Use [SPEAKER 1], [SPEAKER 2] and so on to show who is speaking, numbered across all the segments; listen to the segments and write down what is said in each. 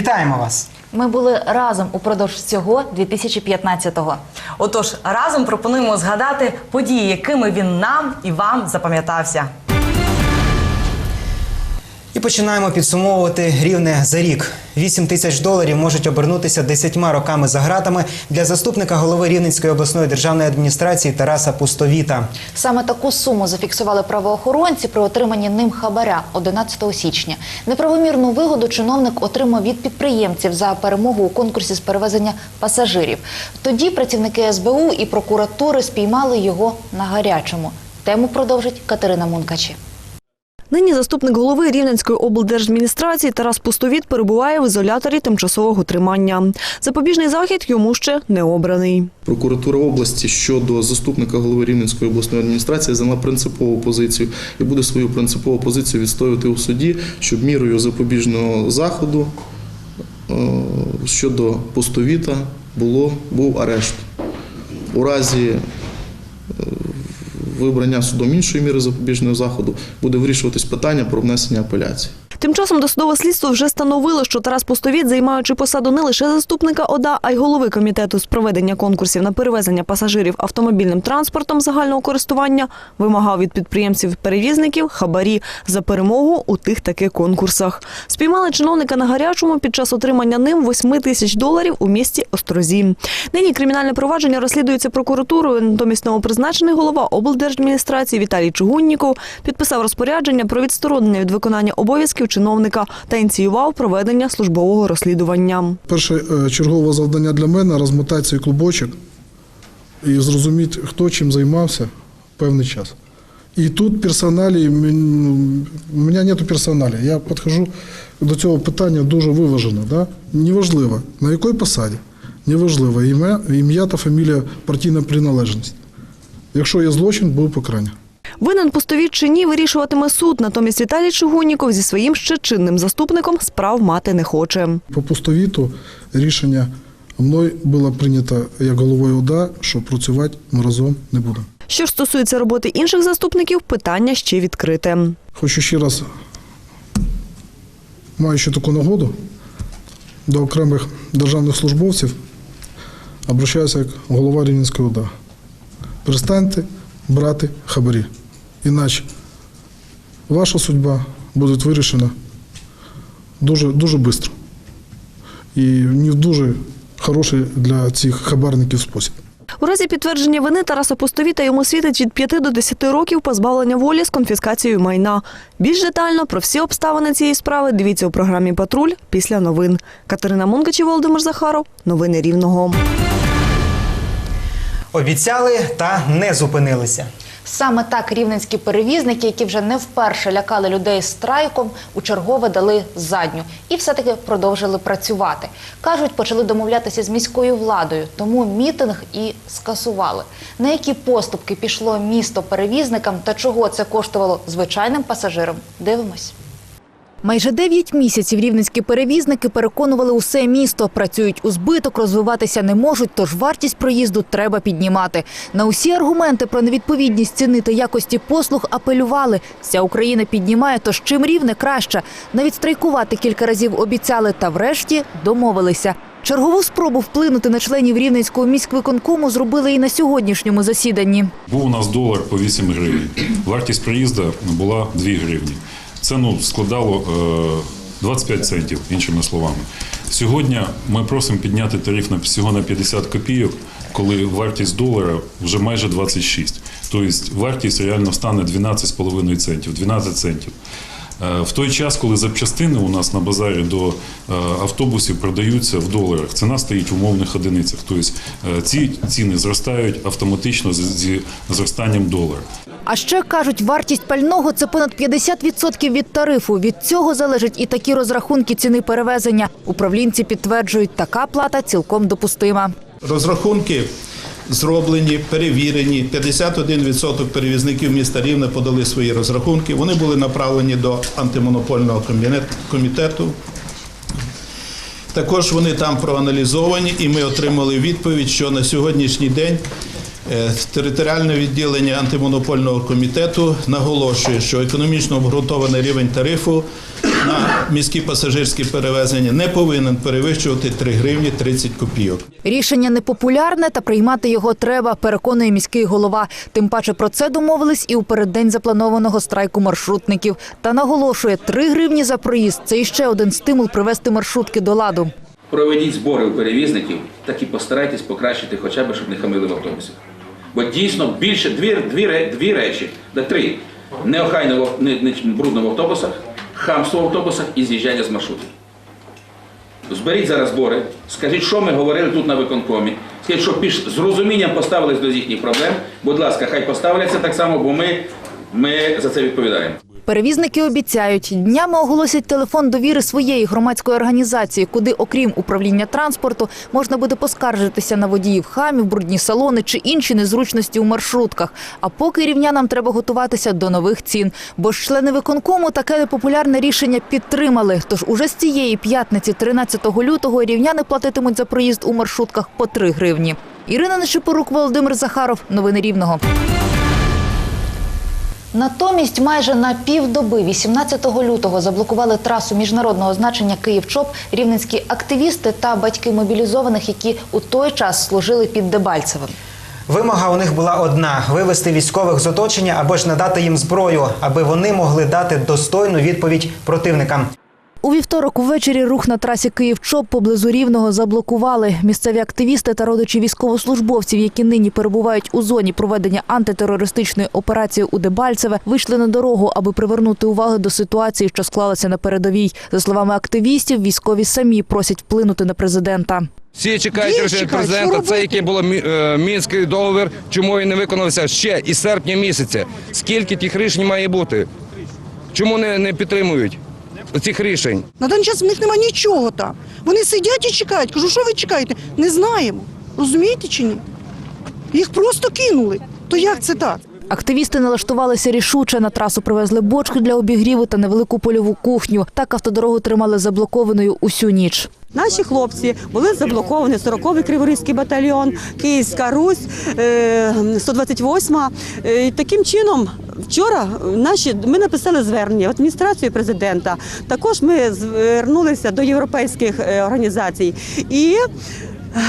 [SPEAKER 1] Вітаємо вас!
[SPEAKER 2] Ми були разом упродовж цього 2015-го.
[SPEAKER 3] Отож, разом пропонуємо згадати події, якими він нам і вам запам'ятався.
[SPEAKER 1] І починаємо підсумовувати рівне за рік. 8 тисяч доларів можуть обернутися 10 роками за гратами для заступника голови Рівненської обласної державної адміністрації Тараса Пустовіта.
[SPEAKER 2] Саме таку суму зафіксували правоохоронці при отриманні ним хабаря 11 січня. Неправомірну вигоду чиновник отримав від підприємців за перемогу у конкурсі з перевезення пасажирів. Тоді працівники СБУ і прокуратури спіймали його на гарячому. Тему продовжить Катерина Мункачі.
[SPEAKER 4] Нині заступник голови Рівненської облдержадміністрації Тарас Пустовіт перебуває в ізоляторі тимчасового тримання. Запобіжний захід йому ще не обраний.
[SPEAKER 5] Прокуратура області щодо заступника голови Рівненської обласної адміністрації зайняла принципову позицію і буде свою принципову позицію відстоювати у суді, щоб мірою запобіжного заходу е, щодо пустовіта було був арешт. У разі е, вибрання судом іншої міри запобіжного заходу буде вирішуватись питання про внесення апеляції.
[SPEAKER 4] Тим часом досудове слідство вже становило, що Тарас Пустовіт, займаючи посаду не лише заступника ОДА, а й голови комітету з проведення конкурсів на перевезення пасажирів автомобільним транспортом загального користування, вимагав від підприємців-перевізників хабарі за перемогу у тих таки конкурсах. Спіймали чиновника на гарячому під час отримання ним 8 тисяч доларів у місті Острозі. Нині кримінальне провадження розслідується прокуратурою. Натомість новопризначений голова облдержадміністрації Віталій Чугунніков підписав розпорядження про відсторонення від виконання обов'язків чиновника та ініціював проведення службового розслідування.
[SPEAKER 6] Перше е, чергове завдання для мене розмотати цей клубочок і зрозуміти, хто чим займався певний час. І тут персоналі, у мене немає персоналі. Я підходжу до цього питання дуже виважено. Да? Неважливо, на якій посаді, неважливо ім'я, ім'я та фамілія партійна приналежність. Якщо є злочин, буде покарання.
[SPEAKER 4] Винен пустовіт чи ні, вирішуватиме суд. Натомість Віталій Чугунніков зі своїм ще чинним заступником справ мати не хоче.
[SPEAKER 6] По пустовіту рішення мною було прийнято як головою ОДА, що працювати ми разом не будемо.
[SPEAKER 4] Що ж стосується роботи інших заступників, питання ще відкрите.
[SPEAKER 6] Хочу ще раз, маючи таку нагоду, до окремих державних службовців обращаюся як голова Рівненської ОДА. Перестаньте брати хабарі. Іначе ваша судьба буде вирішена дуже, дуже швидко. І не дуже хороший для цих хабарників спосіб.
[SPEAKER 4] У разі підтвердження вини Тараса Пустовіта йому світить від 5 до 10 років позбавлення волі з конфіскацією майна. Більш детально про всі обставини цієї справи дивіться у програмі Патруль після новин. Катерина Мункач і Володимир Захаров. Новини Рівного.
[SPEAKER 1] Обіцяли та не зупинилися.
[SPEAKER 2] Саме так рівненські перевізники, які вже не вперше лякали людей страйком, у чергове дали задню і все-таки продовжили працювати. Кажуть, почали домовлятися з міською владою, тому мітинг і скасували. На які поступки пішло місто перевізникам та чого це коштувало звичайним пасажирам? Дивимось. Майже 9 місяців рівненські перевізники переконували усе місто. Працюють у збиток, розвиватися не можуть, тож вартість проїзду треба піднімати. На усі аргументи про невідповідність ціни та якості послуг апелювали. Вся Україна піднімає, тож чим рівне краще. Навіть страйкувати кілька разів обіцяли та врешті домовилися. Чергову спробу вплинути на членів Рівненського міськвиконкому зробили і на сьогоднішньому засіданні.
[SPEAKER 7] Був у нас долар по 8 гривень. Вартість проїзду була 2 гривні. Це ну, складало е, 25 центів, іншими словами. Сьогодні ми просимо підняти тариф на всього на 50 копійок, коли вартість долара вже майже 26. Тобто вартість реально стане 12,5 центів, 12 центів. Е, В той час, коли запчастини у нас на базарі до е, автобусів продаються в доларах, ціна стоїть в умовних одиницях. Тобто е, ці ціни зростають автоматично з- зі зростанням долара.
[SPEAKER 2] А ще кажуть, вартість пального це понад 50% від тарифу. Від цього залежать і такі розрахунки ціни перевезення. Управлінці підтверджують, така плата цілком допустима.
[SPEAKER 8] Розрахунки зроблені, перевірені. 51% перевізників міста Рівне подали свої розрахунки. Вони були направлені до антимонопольного комітету. Також вони там проаналізовані, і ми отримали відповідь, що на сьогоднішній день е, територіальне відділення антимонопольного комітету наголошує, що економічно обґрунтований рівень тарифу на міські пасажирські перевезення не повинен перевищувати 3 гривні 30 копійок.
[SPEAKER 2] Рішення непопулярне, та приймати його треба, переконує міський голова. Тим паче про це домовились і у переддень запланованого страйку маршрутників. Та наголошує, 3 гривні за проїзд – це іще один стимул привести маршрутки до ладу.
[SPEAKER 9] Проведіть збори у перевізників, так і постарайтесь покращити хоча б, щоб не хамили в автобусах. Бо дійсно більше дві, дві, дві речі, да три. Неохайно не, не брудно в автобусах, хамство в автобусах і з'їжджання з маршрутів. Зберіть зараз збори, скажіть, що ми говорили тут на виконкомі. Скажіть, що піш... з розумінням поставились до їхніх проблем. Будь ласка, хай поставляться так само, бо ми, ми за це відповідаємо.
[SPEAKER 2] Перевізники обіцяють, днями оголосять телефон довіри своєї громадської організації, куди, окрім управління транспорту, можна буде поскаржитися на водіїв хамів, брудні салони чи інші незручності у маршрутках. А поки рівнянам треба готуватися до нових цін. Бо ж члени виконкому таке непопулярне рішення підтримали. Тож уже з цієї п'ятниці, 13 лютого, рівняни платитимуть за проїзд у маршрутках по 3 гривні. Ірина Нечипорук, Володимир Захаров. Новини Рівного. Натомість майже на півдоби 18 лютого заблокували трасу міжнародного значення Київ-ЧОП рівненські активісти та батьки мобілізованих, які у той час служили під Дебальцевим.
[SPEAKER 1] Вимога у них була одна: вивести військових з оточення або ж надати їм зброю, аби вони могли дати достойну відповідь противникам.
[SPEAKER 2] У вівторок увечері рух на трасі Київ-ЧОП поблизу Рівного заблокували. Місцеві активісти та родичі військовослужбовців, які нині перебувають у зоні проведення антитерористичної операції у Дебальцеве, вийшли на дорогу, аби привернути увагу до ситуації, що склалася на передовій. За словами активістів, військові самі просять вплинути на президента.
[SPEAKER 10] Всі чекають
[SPEAKER 11] Всі
[SPEAKER 10] рішення
[SPEAKER 11] чекають,
[SPEAKER 10] президента. Це який було е, мінський договір. Чому він не виконався ще із серпня місяця? Скільки тих рішень має бути? Чому не, не підтримують цих рішень?
[SPEAKER 11] На даний час в них немає нічого там. Вони сидять і чекають. Кажу, що ви чекаєте? Не знаємо. Розумієте чи ні? Їх просто кинули. То як це так?
[SPEAKER 2] Активісти налаштувалися рішуче. На трасу привезли бочки для обігріву та невелику польову кухню. Так автодорогу тримали заблокованою усю ніч.
[SPEAKER 12] Наші хлопці були заблоковані 40-й Криворізький батальйон, Київська Русь, е, 128-ма. Е, Таким чином, вчора наші ми написали звернення в адміністрацію президента. Також ми звернулися до європейських е, організацій і. е,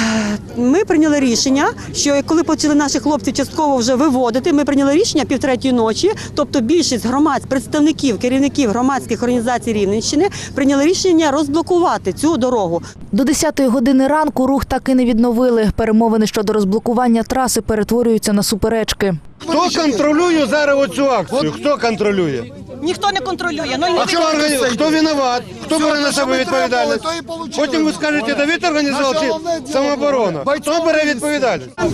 [SPEAKER 12] Ми прийняли рішення, що коли почали наші хлопці частково вже виводити, ми прийняли рішення півтретьої ночі, тобто більшість громад, представників, керівників громадських організацій Рівненщини прийняли рішення розблокувати цю дорогу.
[SPEAKER 2] До 10-ї години ранку рух так і не відновили. Перемовини щодо розблокування траси перетворюються на суперечки.
[SPEAKER 13] Хто контролює зараз оцю акцію? Хто контролює?
[SPEAKER 12] Ніхто не контролює. Ну,
[SPEAKER 13] А хто, органі- хто винуват? Хто бере на себе відповідальність? Потім ви скажете, Давид організував чи самооборона? Хто бере відповідальність?
[SPEAKER 2] На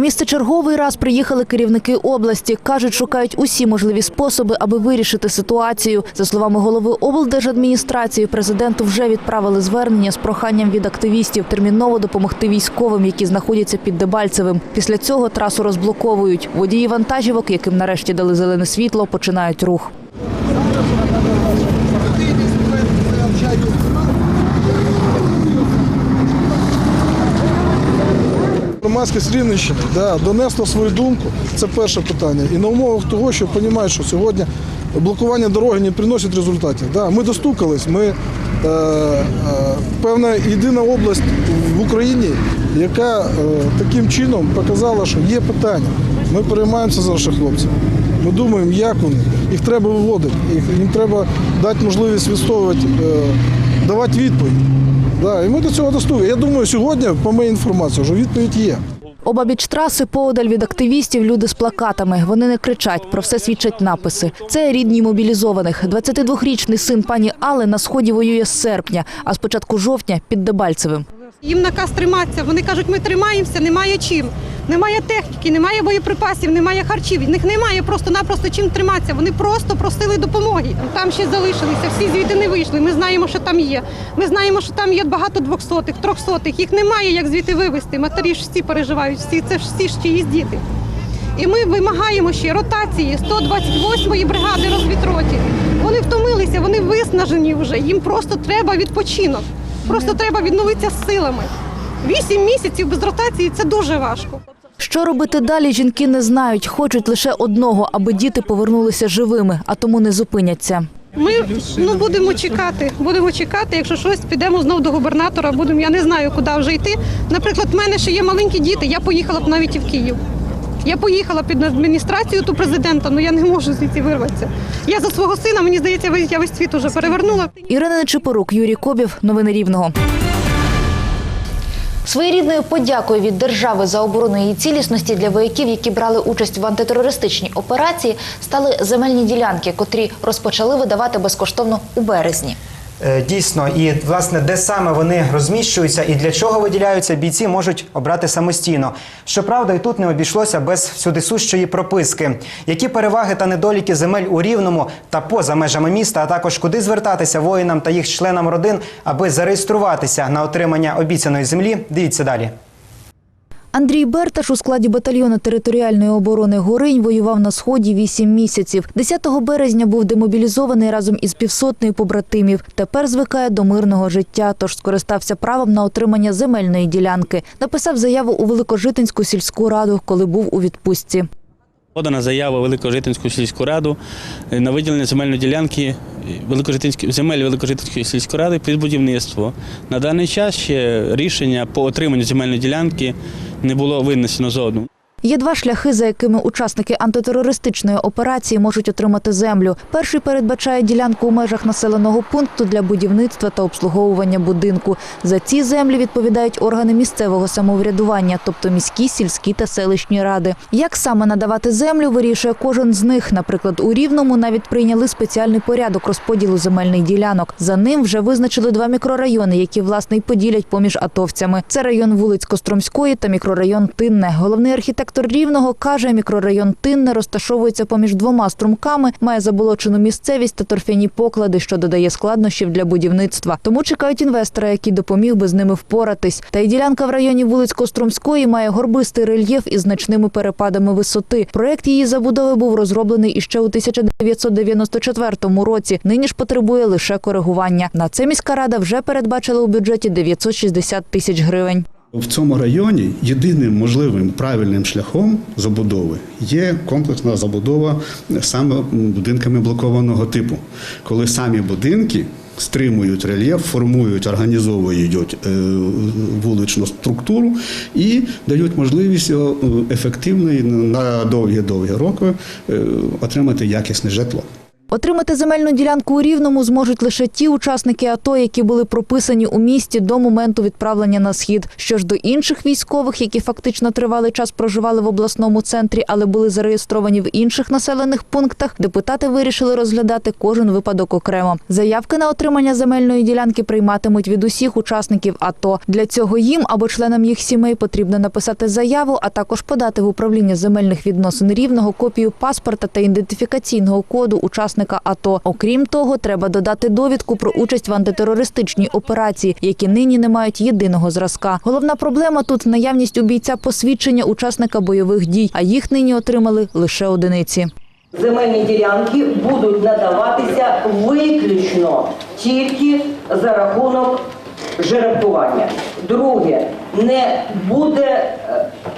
[SPEAKER 2] місце черговий раз приїхали керівники області. Кажуть, шукають усі можливі способи, аби вирішити ситуацію. За словами голови облдержадміністрації, президенту вже відправили звернення з проханням від активістів терміново допомогти військовим, які знаходяться під Дебальцевим. Після цього трасу розблоковують. Водії вантажівок, яким нарешті дали зелене світло, починають рух.
[SPEAKER 6] Громадськість Рівненщини да, донесла свою думку. Це перше питання. І на умовах того, що розуміють, що сьогодні блокування дороги не приносить результатів. Да, ми достукались, ми е, е, певна єдина область в Україні, яка е, таким чином показала, що є питання. Ми переймаємося за наших хлопців. Ми думаємо, як вони. Їх треба виводити, їх, їм треба дати можливість відстоювати, е, давати відповідь. Да, і ми до цього доступні. Я думаю, сьогодні, по моїй інформації, вже відповідь є.
[SPEAKER 2] Обабіч траси поодаль від активістів люди з плакатами. Вони не кричать, про все свідчать написи. Це рідні мобілізованих. 22-річний син пані Алли на сході воює з серпня, а з початку жовтня під Дебальцевим.
[SPEAKER 12] Їм наказ триматися. Вони кажуть, ми тримаємося, немає чим. Немає техніки, немає боєприпасів, немає харчів. В них немає просто-напросто чим триматися. Вони просто просили допомоги. Там ще залишилися, всі звідти не вийшли. Ми знаємо, що там є. Ми знаємо, що там є багато двохсотих, трьохсотих. Їх немає як звідти вивезти. Матері ж всі переживають, всі це ж всі ж чиїсь діти. І ми вимагаємо ще ротації 128-ї бригади розвідроті. Вони втомилися, вони виснажені вже. Їм просто треба відпочинок. Просто треба відновитися з силами. Вісім місяців без ротації це дуже важко.
[SPEAKER 2] Що робити далі, жінки не знають. Хочуть лише одного, аби діти повернулися живими, а тому не зупиняться.
[SPEAKER 14] Ми ну будемо чекати. Будемо чекати. Якщо щось, підемо знову до губернатора. Будемо. Я не знаю, куди вже йти. Наприклад, в мене ще є маленькі діти. Я поїхала б навіть і в Київ. Я поїхала під адміністрацію ту президента, але я не можу звідси вирватися. Я за свого сина, мені здається, я весь світ уже перевернула.
[SPEAKER 2] Ірина Нечипорук, Юрій Кобів. Новини Рівного. Своєрідною подякою від держави за оборону її цілісності для вояків, які брали участь в антитерористичній операції, стали земельні ділянки, котрі розпочали видавати безкоштовно у березні.
[SPEAKER 1] Е, Дійсно, і власне, де саме вони розміщуються і для чого виділяються, бійці можуть обрати самостійно. Щоправда, і тут не обійшлося без всюдисущої прописки. Які переваги та недоліки земель у рівному та поза межами міста, а також куди звертатися воїнам та їх членам родин, аби зареєструватися на отримання обіцяної землі. Дивіться далі.
[SPEAKER 2] Андрій Берташ у складі батальйону територіальної оборони Горинь воював на сході вісім місяців. 10 березня був демобілізований разом із півсотнею побратимів. Тепер звикає до мирного життя, тож скористався правом на отримання земельної ділянки. Написав заяву у Великожитинську сільську раду, коли був у відпустці.
[SPEAKER 15] Подана заява Великожитинську сільську раду е, на виділення земельної ділянки е, Великожитинської земель Великожитинської сільської ради під будівництво. На даний час ще рішення по отриманню земельної ділянки не було винесено жодного.
[SPEAKER 2] Є два шляхи, за якими учасники антитерористичної операції можуть отримати землю. Перший передбачає ділянку у межах населеного пункту для будівництва та обслуговування будинку. За ці землі відповідають органи місцевого самоврядування, тобто міські, сільські та селищні ради. Як саме надавати землю, вирішує кожен з них. Наприклад, у Рівному навіть прийняли спеціальний порядок розподілу земельних ділянок. За ним вже визначили два мікрорайони, які власне й поділять поміж атовцями. Це район вулиць Костромської та мікрорайон Тинне. Головний архітектор Рівного каже, мікрорайон Тинне розташовується поміж двома струмками, має заболочену місцевість та торфяні поклади, що додає складнощів для будівництва. Тому чекають інвестора, який допоміг би з ними впоратись. Та й ділянка в районі вулиць Костромської має горбистий рельєф із значними перепадами висоти. Проект її забудови був розроблений іще у 1994 році. Нині ж потребує лише коригування. На це міська рада вже передбачила у бюджеті 960 тисяч гривень.
[SPEAKER 16] В цьому районі єдиним можливим правильним шляхом забудови є комплексна забудова саме будинками блокованого типу, коли самі будинки стримують рельєф, формують, організовують е, вуличну структуру і дають можливість е, ефективно на довгі-довгі роки е, отримати якісне житло.
[SPEAKER 2] Отримати земельну ділянку у Рівному зможуть лише ті учасники АТО, які були прописані у місті до моменту відправлення на схід. Що ж до інших військових, які фактично тривалий час проживали в обласному центрі, але були зареєстровані в інших населених пунктах, депутати вирішили розглядати кожен випадок окремо. Заявки на отримання земельної ділянки прийматимуть від усіх учасників АТО. Для цього їм або членам їх сімей потрібно написати заяву, а також подати в управління земельних відносин рівного копію паспорта та ідентифікаційного коду учасника АТО. Окрім того, треба додати довідку про участь в антитерористичній операції, які нині не мають єдиного зразка. Головна проблема тут наявність у бійця посвідчення учасника бойових дій, а їх нині отримали лише одиниці.
[SPEAKER 17] Земельні ділянки будуть надаватися виключно тільки за рахунок жеребкування. Друге, не буде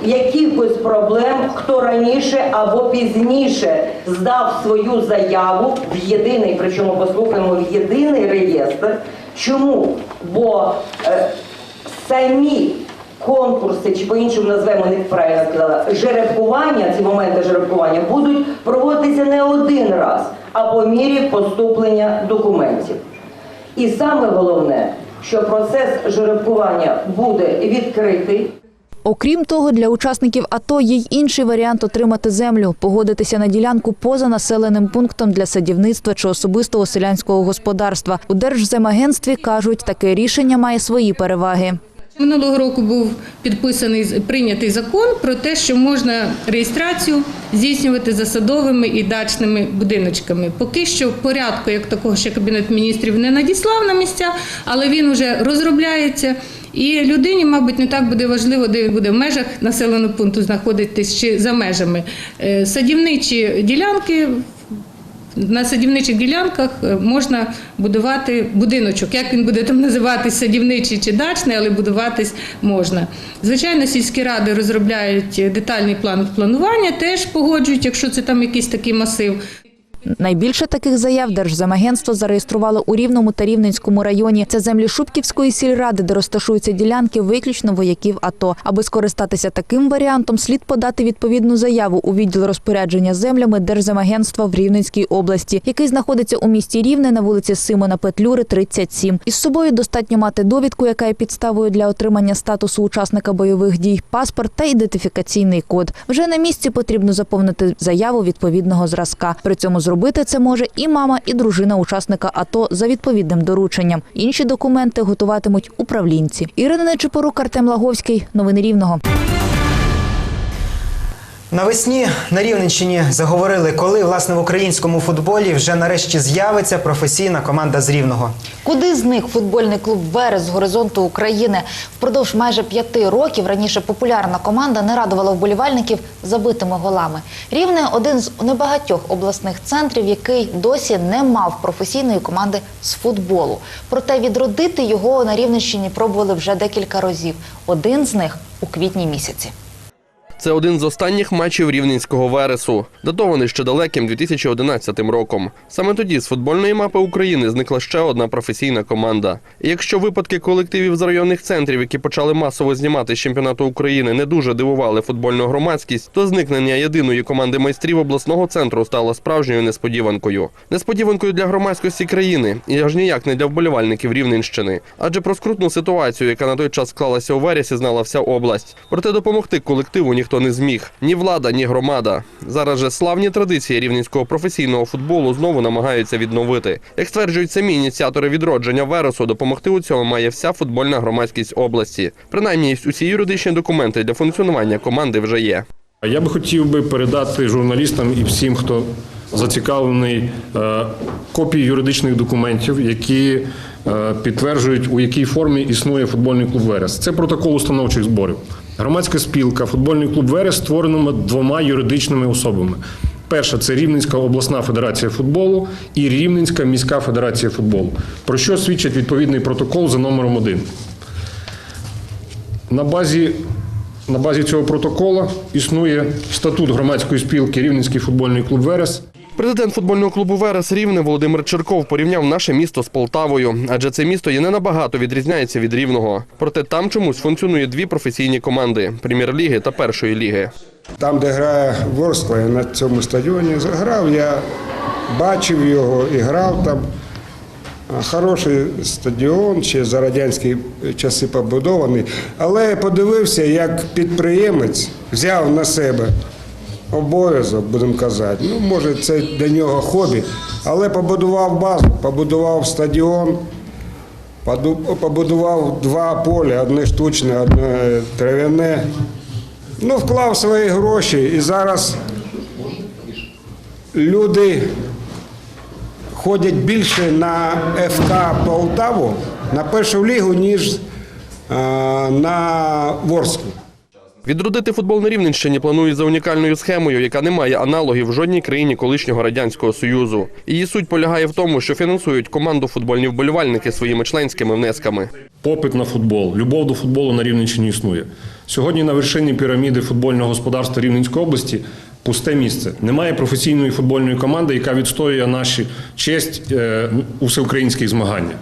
[SPEAKER 17] якихось проблем, хто раніше або пізніше здав свою заяву в єдиний, причому послухаємо в єдиний реєстр. Чому? Бо е, самі конкурси, чи по-іншому назвемо не правильно сказала, жеребкування, ці моменти жеребкування будуть проводитися не один раз, а по мірі поступлення документів. І саме головне, що процес жеребкування буде відкритий.
[SPEAKER 2] Окрім того, для учасників АТО є й інший варіант отримати землю погодитися на ділянку поза населеним пунктом для садівництва чи особистого селянського господарства. У Держземагентстві кажуть, таке рішення має свої переваги.
[SPEAKER 18] Минулого року був підписаний прийнятий закон про те, що можна реєстрацію здійснювати за садовими і дачними будиночками. Поки що порядку, як такого ще кабінет міністрів не надіслав на місця, але він вже розробляється. І людині, мабуть, не так буде важливо, де він буде в межах населеного пункту знаходитись чи за межами. Е, Садівничі ділянки На садівничих ділянках е, можна будувати будиночок. Як він буде там називатись, садівничий чи дачний, але будуватись можна. Звичайно, сільські ради розробляють детальний план планування, теж погоджують, якщо це там якийсь такий масив.
[SPEAKER 2] Найбільше таких заяв Держземагентство зареєструвало у Рівному та Рівненському районі. Це землі Шубківської сільради, де розташуються ділянки виключно вояків АТО. Аби скористатися таким варіантом, слід подати відповідну заяву у відділ розпорядження землями Держземагентства в Рівненській області, який знаходиться у місті Рівне на вулиці Симона Петлюри, 37. Із собою достатньо мати довідку, яка є підставою для отримання статусу учасника бойових дій, паспорт та ідентифікаційний код. Вже на місці потрібно заповнити заяву відповідного зразка. При цьому зробити це може і мама, і дружина учасника АТО за відповідним дорученням. Інші документи готуватимуть управлінці. Ірина Нечипорук, Артем Лаговський. Новини Рівного.
[SPEAKER 1] Навесні на Рівненщині заговорили, коли власне в українському футболі вже нарешті з'явиться професійна команда з Рівного.
[SPEAKER 2] Куди зник футбольний клуб Верес з горизонту України? Впродовж майже п'яти років раніше популярна команда не радувала вболівальників забитими голами. Рівне один з небагатьох обласних центрів, який досі не мав професійної команди з футболу. Проте відродити його на Рівненщині пробували вже декілька разів. Один з них у квітні місяці.
[SPEAKER 19] Це один з останніх матчів рівненського вересу, датований ще далеким 2011 роком. Саме тоді з футбольної мапи України зникла ще одна професійна команда. І якщо випадки колективів з районних центрів, які почали масово знімати з чемпіонату України, не дуже дивували футбольну громадськість, то зникнення єдиної команди майстрів обласного центру стало справжньою несподіванкою. Несподіванкою для громадськості країни і аж ніяк не для вболівальників Рівненщини. Адже про скрутну ситуацію, яка на той час склалася у вересі, знала вся область. Проте допомогти колективу ніхто не зміг. Ні влада, ні громада. Зараз же славні традиції рівненського професійного футболу знову намагаються відновити. Як стверджують самі ініціатори відродження Вересу, допомогти у цьому має вся футбольна громадськість області. Принаймні, усі юридичні документи для функціонування команди вже є.
[SPEAKER 20] Я би хотів би передати журналістам і всім, хто зацікавлений, е, копії юридичних документів, які е, підтверджують, у якій формі існує футбольний клуб Верес. Це протокол установчих зборів. Громадська спілка, футбольний клуб Верес створено двома юридичними особами. Перша це Рівненська обласна федерація футболу і Рівненська міська федерація футболу, про що свідчить відповідний протокол за номером 1. На базі, на базі цього протоколу існує статут громадської спілки Рівненський футбольний клуб Верес.
[SPEAKER 19] Президент футбольного клубу Верес Рівне Володимир Черков порівняв наше місто з Полтавою, адже це місто є не набагато відрізняється від Рівного. Проте там чомусь функціонує дві професійні команди прем'єр-ліги та першої ліги.
[SPEAKER 21] Там, де грає Ворскла, я на цьому стадіоні грав, я бачив його і грав там. Хороший стадіон, ще за радянські часи побудований. Але я подивився, як підприємець взяв на себе обов'язок, будемо казати. Ну, може, це для нього хобі, але побудував базу, побудував стадіон, побудував два поля, одне штучне, одне трав'яне. Ну, вклав свої гроші і зараз люди ходять більше на ФК Полтаву, на першу лігу, ніж на Ворску.
[SPEAKER 19] Відродити футбол на Рівненщині планують за унікальною схемою, яка не має аналогів в жодній країні колишнього радянського союзу. Її суть полягає в тому, що фінансують команду футбольні вболівальники своїми членськими внесками.
[SPEAKER 20] Попит на футбол, любов до футболу на Рівненщині існує. Сьогодні на вершині піраміди футбольного господарства Рівненської області пусте місце. Немає професійної футбольної команди, яка відстоює нашу честь е, у всеукраїнських змаганнях.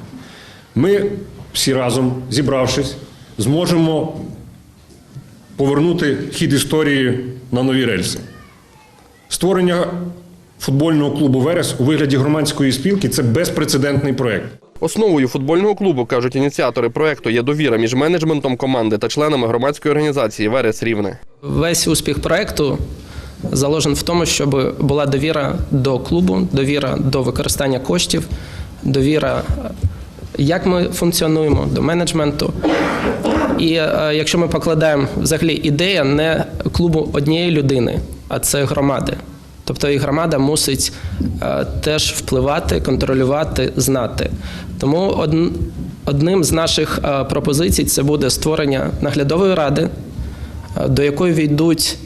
[SPEAKER 20] Ми всі разом, зібравшись, зможемо повернути хід історії на нові рельси. Створення футбольного клубу Верес у вигляді громадської спілки це безпрецедентний проект.
[SPEAKER 19] Основою футбольного клубу, кажуть ініціатори проекту, є довіра між менеджментом команди та членами громадської організації Верес Рівне.
[SPEAKER 22] Весь успіх проекту заложен в тому, щоб була довіра до клубу, довіра до використання коштів, довіра, як ми функціонуємо, до менеджменту. І е, якщо ми покладаємо взагалі ідея не клубу однієї людини, а це громади. Тобто і громада мусить е, теж впливати, контролювати, знати. Тому одн- одним з наших е, пропозицій це буде створення наглядової ради, до якої війдуть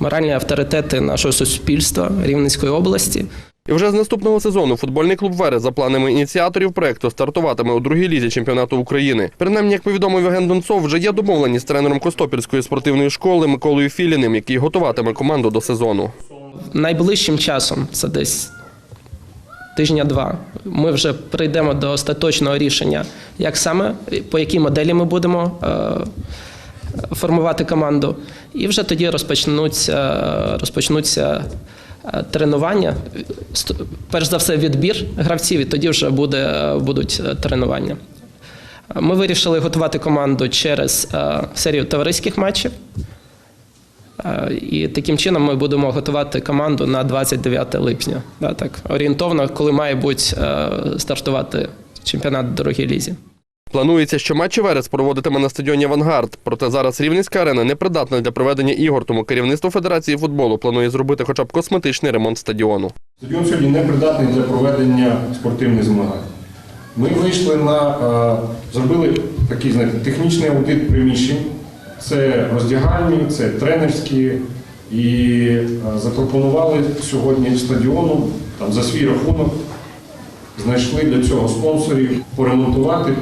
[SPEAKER 22] моральні авторитети нашого суспільства Рівненської області.
[SPEAKER 19] І вже з наступного сезону футбольний клуб Верес за планами ініціаторів проекту стартуватиме у другій лізі чемпіонату України. Принаймні, як повідомив Євген Донцов, вже є домовлені з тренером Костопільської спортивної школи Миколою Філіним, який готуватиме команду до сезону.
[SPEAKER 22] Найближчим часом, це десь тижня-два, ми вже прийдемо до остаточного рішення, як саме, по якій моделі ми будемо е, формувати команду. І вже тоді розпочнуться, розпочнуться тренування. Перш за все, відбір гравців, і тоді вже буде, будуть е, тренування. Ми вирішили готувати команду через е, серію товариських матчів. Е, І таким чином ми будемо готувати команду на 29 липня. Так, орієнтовно, коли має бути стартувати чемпіонат в другій лізі.
[SPEAKER 19] Планується, що матчі Верес проводитиме на стадіоні Авангард. Проте зараз Рівненська арена не придатна для проведення ігор, тому керівництво Федерації футболу планує зробити хоча б косметичний ремонт стадіону.
[SPEAKER 20] Стадіон сьогодні не придатний для проведення спортивних змагань. Ми вийшли на е, зробили такий знаєте, технічний аудит приміщень. Це роздягальні, це тренерські, і е, запропонували сьогодні стадіону там, за свій рахунок. Знайшли для цього спонсорів поремонтувати,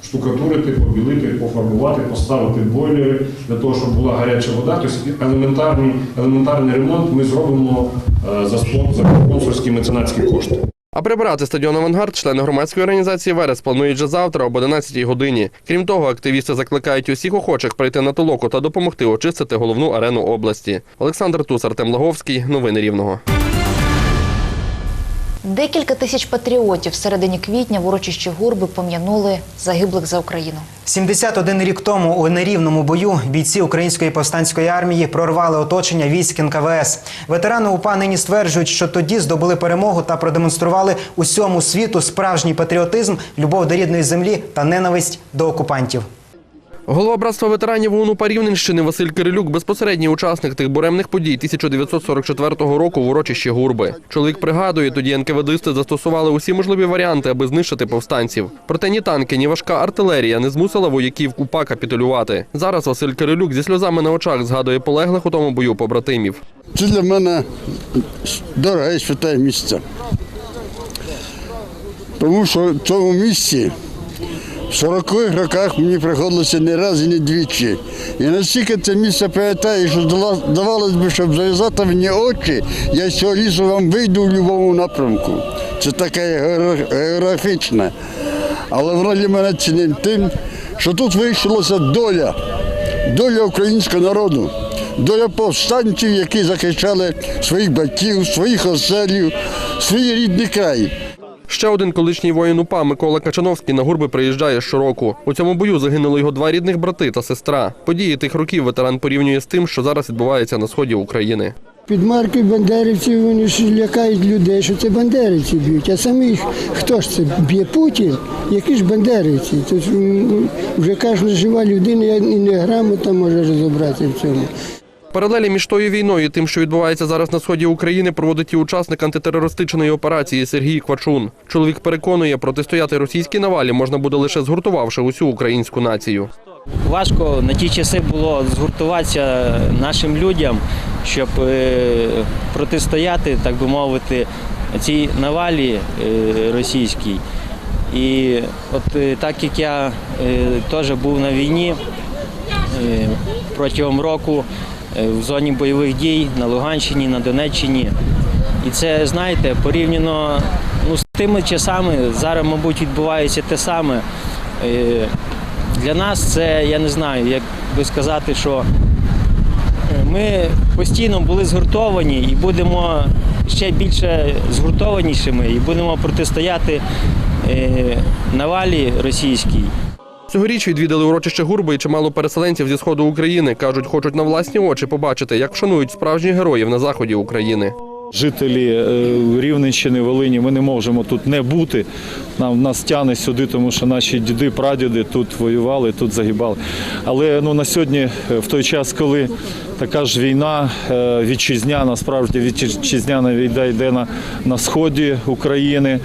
[SPEAKER 20] поштукатурити, побілити, пофарбувати, поставити бойлери для того, щоб була гаряча вода. Тобто елементарний, елементарний ремонт ми зробимо е, за спонсорські меценатські кошти.
[SPEAKER 19] А прибирати стадіон Авангард члени громадської організації Верес планують вже завтра об 11 годині. Крім того, активісти закликають усіх охочих прийти на толоку та допомогти очистити головну арену області. Олександр Тус, Артем Лаговський. Новини Рівного.
[SPEAKER 2] Декілька тисяч патріотів в середині квітня в урочищі Гурби пом'янули загиблих за Україну.
[SPEAKER 1] 71 рік тому у нерівному бою бійці української повстанської армії прорвали оточення військ НКВС. Ветерани УПА нині стверджують, що тоді здобули перемогу та продемонстрували усьому світу справжній патріотизм, любов до рідної землі та ненависть до окупантів.
[SPEAKER 19] Голова братства ветеранів ОУН УПА Василь Кирилюк безпосередній учасник тих буремних подій 1944 року в урочищі Гурби. Чоловік пригадує, тоді НКВДисти застосували усі можливі варіанти, аби знищити повстанців. Проте ні танки, ні важка артилерія не змусила вояків УПА капітулювати. Зараз Василь Кирилюк зі сльозами на очах згадує полеглих у тому бою побратимів.
[SPEAKER 23] Це для мене дороге святе місце. Тому що в цьому місці в 40-х роках мені приходилося не раз і не двічі. І настільки це місце пам'ятаю, що здавалось би, щоб зав'язати мені очі, я з цього лісу вам вийду в будь-якому напрямку. Це таке геогра- географічне. Але воно для мене цінним тим, що тут вийшлося доля, доля українського народу, доля повстанців, які захищали своїх батьків, своїх оселів, свій рідний край.
[SPEAKER 19] Ще один колишній воїн УПА Микола Качановський на гурби приїжджає щороку. У цьому бою загинули його два рідних брати та сестра. Події тих років ветеран порівнює з тим, що зараз відбувається на сході України.
[SPEAKER 24] Під маркою бандерівців вони ж лякають людей, що це бандерівці б'ють. А самі хто ж це б'є Путін? Які ж бандерівці? Це вже кожна жива людина і не грамота може розібратися в цьому.
[SPEAKER 19] Паралелі між тою війною і тим, що відбувається зараз на сході України, проводить і учасник антитерористичної операції Сергій Квачун. Чоловік переконує, протистояти російській навалі можна буде лише згуртувавши усю українську націю.
[SPEAKER 25] Важко на ті часи було згуртуватися нашим людям, щоб е, протистояти, так би мовити, цій навалі е, російській. І от е, так як я теж був на війні протягом року в зоні бойових дій на Луганщині, на Донеччині. І це, знаєте, порівняно ну, з тими часами, зараз, мабуть, відбувається те саме. Е, Для нас це, я не знаю, як би сказати, що е, ми постійно були згуртовані і будемо ще більше згуртованішими і будемо протистояти е, навалі російській.
[SPEAKER 19] Цьогоріч відвідали урочище Гурби і чимало переселенців зі сходу України. кажуть, хочуть на власні очі побачити, як вшанують справжніх героїв на заході України.
[SPEAKER 26] Жителі е, Рівненщини, Волині, ми не можемо тут не бути. Нам нас тягне сюди, тому що наші діди, прадіди тут воювали, тут загибали. Але ну на сьогодні, е, в той час, коли така ж війна е, вітчизняна, справді вітчизняна війна йде на, на сході України.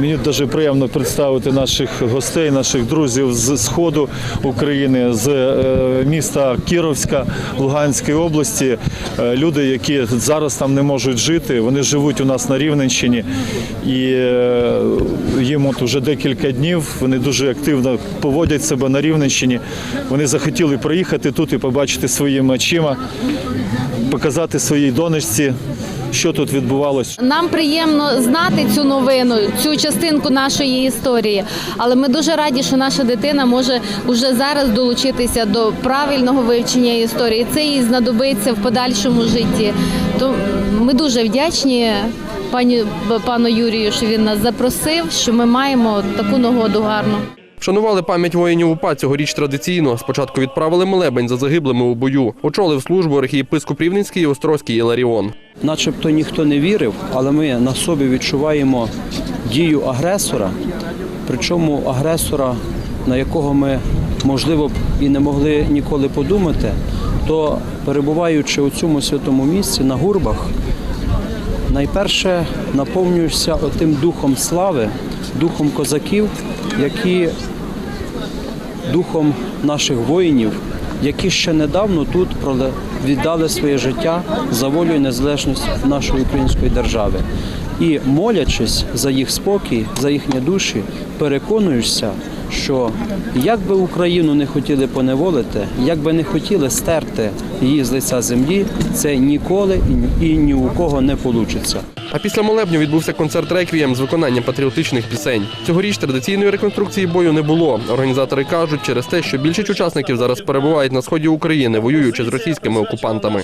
[SPEAKER 26] Мені дуже приємно представити наших гостей, наших друзів з сходу України, з е, міста Кіровська Луганської області. Е, Люди, які зараз там не можуть жити, вони живуть у нас на Рівненщині, і е, їм от уже декілька днів. Вони дуже активно поводять себе на Рівненщині. Вони захотіли приїхати тут і побачити своїми очима, показати своїй донечці, що тут відбувалося.
[SPEAKER 27] Нам приємно знати цю новину, цю частинку нашої історії. Але ми дуже раді, що наша дитина може уже зараз долучитися до правильного вивчення історії. Це їй знадобиться в подальшому житті. То ми дуже вдячні пані пану Юрію, що він нас запросив, що ми маємо таку нагоду гарну.
[SPEAKER 19] Вшанували пам'ять воїнів УПА цьогоріч традиційно. Спочатку відправили молебень за загиблими у бою. Очолив службу архієпископ Рівненський і Острозький Іларіон.
[SPEAKER 28] начебто ніхто не вірив, але ми на собі відчуваємо дію агресора, причому агресора, на якого ми, можливо, б і не могли ніколи подумати, то перебуваючи у цьому святому місці на гурбах, найперше наповнюєшся отим духом слави, духом козаків, які духом наших воїнів, які ще недавно тут віддали своє життя за волю і незалежність нашої української держави. І молячись за їх спокій, за їхні душі, переконуєшся, що як би Україну не хотіли поневолити, як би не хотіли стерти її з лиця землі, це ніколи і ні- у кого не вийде.
[SPEAKER 19] А після молебню відбувся концерт реквієм з виконанням патріотичних пісень. Цьогоріч традиційної реконструкції бою не було. Організатори кажуть, через те, що більшість учасників зараз перебувають на сході України, воюючи з російськими окупантами.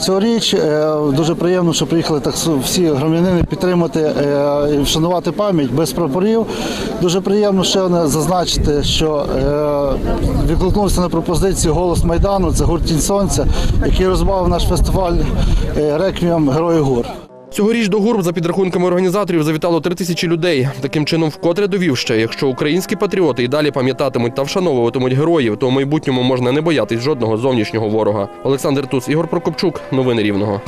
[SPEAKER 29] Цьогоріч е, дуже приємно, що приїхали так всі громадяни підтримати е, і вшанувати пам'ять без прапорів. Дуже приємно ще одне зазначити, що е, відгукнувся на пропозицію Голос Майдану. Це гурт «Тінь сонця, який розбавив наш фестиваль е, реквієм Герої гур.
[SPEAKER 19] Цьогоріч до гурб, за підрахунками організаторів, завітало три тисячі людей. Таким чином, вкотре довів ще, якщо українські патріоти і далі пам'ятатимуть та вшановуватимуть героїв, то в майбутньому можна не боятись жодного зовнішнього ворога. Олександр Туц, Ігор Прокопчук, новини Рівного.